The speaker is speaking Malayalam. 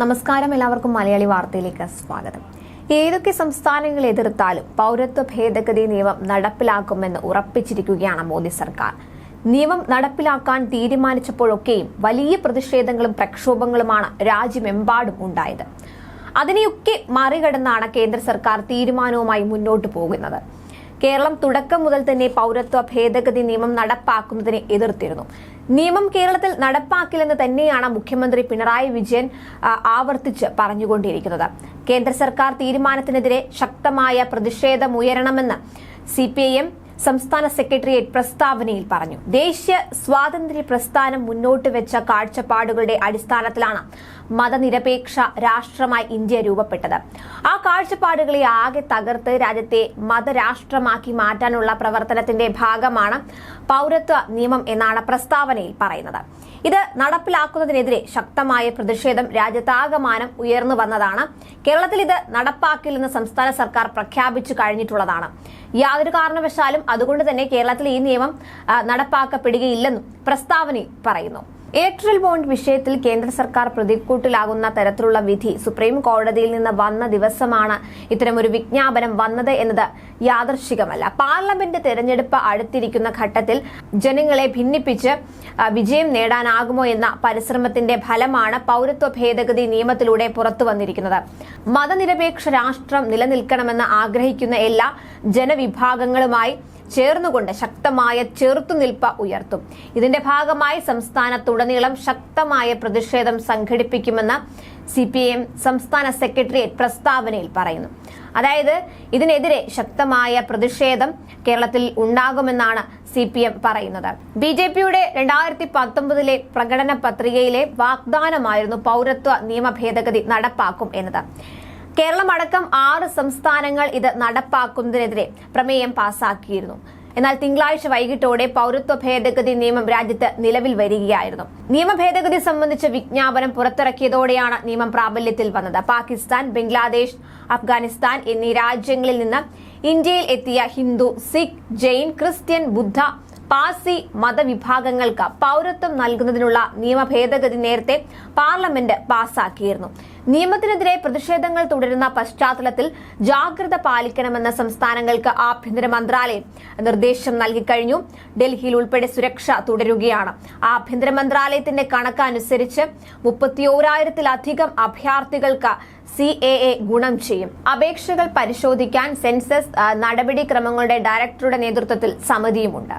നമസ്കാരം എല്ലാവർക്കും മലയാളി വാർത്തയിലേക്ക് സ്വാഗതം. ഏതൊക്കെ സംസ്ഥാനങ്ങൾ എതിർത്താലും പൗരത്വ ഭേദഗതി നിയമം നടപ്പിലാക്കുമെന്ന് ഉറപ്പിച്ചിരിക്കുകയാണ് മോദി സർക്കാർ. നിയമം നടപ്പിലാക്കാൻ തീരുമാനിച്ചപ്പോഴൊക്കെയും വലിയ പ്രതിഷേധങ്ങളും പ്രക്ഷോഭങ്ങളുമാണ് രാജ്യമെമ്പാടും ഉണ്ടായത്. അതിനെയൊക്കെ മറികടന്നാണ് കേന്ദ്ര സർക്കാർ തീരുമാനവുമായി മുന്നോട്ടു പോകുന്നത്. കേരളം തുടക്കം മുതൽ തന്നെ പൗരത്വ ഭേദഗതി നിയമം നടപ്പാക്കുന്നതിനെ എതിർത്തിരുന്നു. നിയമം കേരളത്തിൽ നടപ്പാക്കില്ലെന്ന് തന്നെയാണ് മുഖ്യമന്ത്രി പിണറായി വിജയൻ ആവർത്തിച്ച് പറഞ്ഞുകൊണ്ടിരിക്കുന്നത്. കേന്ദ്ര സർക്കാർ തീരുമാനത്തിനെതിരെ ശക്തമായ പ്രതിഷേധമുയരണമെന്ന് സി പി ഐ എം സംസ്ഥാന സെക്രട്ടേറിയറ്റ് പ്രസ്താവനയിൽ പറഞ്ഞു. ദേശീയ സ്വാതന്ത്ര്യ പ്രസ്ഥാനം മുന്നോട്ട് വെച്ച കാഴ്ചപ്പാടുകളുടെ അടിസ്ഥാനത്തിലാണ് മതനിരപേക്ഷ രാഷ്ട്രമായി ഇന്ത്യ രൂപപ്പെട്ടത്. ആ കാഴ്ചപ്പാടുകളെ ആകെ തകർത്ത് രാജ്യത്തെ മതരാഷ്ട്രമാക്കി മാറ്റാനുള്ള പ്രവർത്തനത്തിന്റെ ഭാഗമാണ് പൗരത്വ നിയമം എന്നാണ് പ്രസ്താവനയിൽ പറയുന്നത്. ഇത് നടപ്പിലാക്കുന്നതിനെതിരെ ശക്തമായ പ്രതിഷേധം രാജ്യത്താകമാനം ഉയർന്നു വന്നതാണ്. കേരളത്തിൽ ഇത് നടപ്പാക്കില്ലെന്ന് സംസ്ഥാന സർക്കാർ പ്രഖ്യാപിച്ചു കഴിഞ്ഞിട്ടുള്ളതാണ്. യാതൊരു കാരണവശാലും അതുകൊണ്ട് തന്നെ കേരളത്തിൽ ഈ നിയമം നടപ്പാക്കപ്പെടുകയില്ലെന്നും പ്രസ്താവനയിൽ പറയുന്നു. എയർട്രൽ ബോണ്ട് വിഷയത്തിൽ കേന്ദ്ര സർക്കാർ പ്രതിക്കൂട്ടിലാകുന്ന തരത്തിലുള്ള വിധി സുപ്രീം കോടതിയിൽ നിന്ന് വന്ന ദിവസമാണ് ഇത്തരമൊരു വിജ്ഞാപനം വന്നത് എന്നത് യാദർശികമല്ല. പാർലമെന്റ് തെരഞ്ഞെടുപ്പ് അടുത്തിരിക്കുന്ന ഘട്ടത്തിൽ ജനങ്ങളെ ഭിന്നിപ്പിച്ച് വിജയം നേടാനാകുമോ എന്ന പരിശ്രമത്തിന്റെ ഫലമാണ് പൗരത്വ ഭേദഗതി നിയമത്തിലൂടെ പുറത്തു വന്നിരിക്കുന്നത്. മതനിരപേക്ഷ രാഷ്ട്രം നിലനിൽക്കണമെന്ന് ആഗ്രഹിക്കുന്ന എല്ലാ ജനവിഭാഗങ്ങളുമായി ചേർന്നുകൊണ്ട് ശക്തമായ ചെറുത്തുനിൽപ്പ് ഉയർത്തും. ഇതിന്റെ ഭാഗമായി സംസ്ഥാനത്തുടനീളം ശക്തമായ പ്രതിഷേധം സംഘടിപ്പിക്കുമെന്ന് സി പി എം സംസ്ഥാന സെക്രട്ടേറിയറ്റ് പ്രസ്താവനയിൽ പറയുന്നു. അതായത് ഇതിനെതിരെ ശക്തമായ പ്രതിഷേധം കേരളത്തിൽ ഉണ്ടാകുമെന്നാണ് സി പി എം പറയുന്നത്. ബി ജെ പിയുടെ രണ്ടായിരത്തി പത്തൊമ്പതിലെ പ്രകടന പത്രികയിലെ വാഗ്ദാനമായിരുന്നു പൗരത്വ നിയമ ഭേദഗതി നടപ്പാക്കും എന്നത്. കേരളം അടക്കം ആറ് സംസ്ഥാനങ്ങൾ ഇത് നടപ്പാക്കുന്നതിനെതിരെ പ്രമേയം പാസാക്കിയിരുന്നു. എന്നാൽ തിങ്കളാഴ്ച വൈകിട്ടോടെ പൗരത്വ ഭേദഗതി നിയമം രാജ്യത്ത് നിലവിൽ വരികയായിരുന്നു. നിയമ ഭേദഗതി സംബന്ധിച്ച വിജ്ഞാപനം പുറത്തിറക്കിയതോടെയാണ് നിയമം പ്രാബല്യത്തിൽ വന്നത്. പാകിസ്ഥാൻ ബംഗ്ലാദേശ് അഫ്ഗാനിസ്ഥാൻ എന്നീ രാജ്യങ്ങളിൽ നിന്ന് ഇന്ത്യയിൽ എത്തിയ ഹിന്ദു സിഖ് ജെയിൻ ക്രിസ്ത്യൻ ബുദ്ധ പാസി മതവിഭാഗങ്ങൾക്ക് പൗരത്വം നൽകുന്നതിനുള്ള നിയമ ഭേദഗതി നേരത്തെ പാർലമെന്റ് പാസാക്കിയിരുന്നു. നിയമത്തിനെതിരെ പ്രതിഷേധങ്ങൾ തുടരുന്ന പശ്ചാത്തലത്തിൽ ജാഗ്രത പാലിക്കണമെന്ന് സംസ്ഥാനങ്ങൾക്ക് ആഭ്യന്തര മന്ത്രാലയം നിർദ്ദേശം നൽകിക്കഴിഞ്ഞു. ഡൽഹിയിൽ ഉൾപ്പെടെ സുരക്ഷ തുടരുകയാണ്. ആഭ്യന്തര മന്ത്രാലയത്തിന്റെ കണക്ക് അനുസരിച്ച് മുപ്പത്തിയോരായിരത്തിലധികം അഭയാർത്ഥികൾക്ക് സി എ എ ഗുണം ചെയ്യും. അപേക്ഷകൾ പരിശോധിക്കാൻ സെൻസസ് നടപടിക്രമങ്ങളുടെ ഡയറക്ടറുടെ നേതൃത്വത്തിൽ സമിതിയുമുണ്ട്.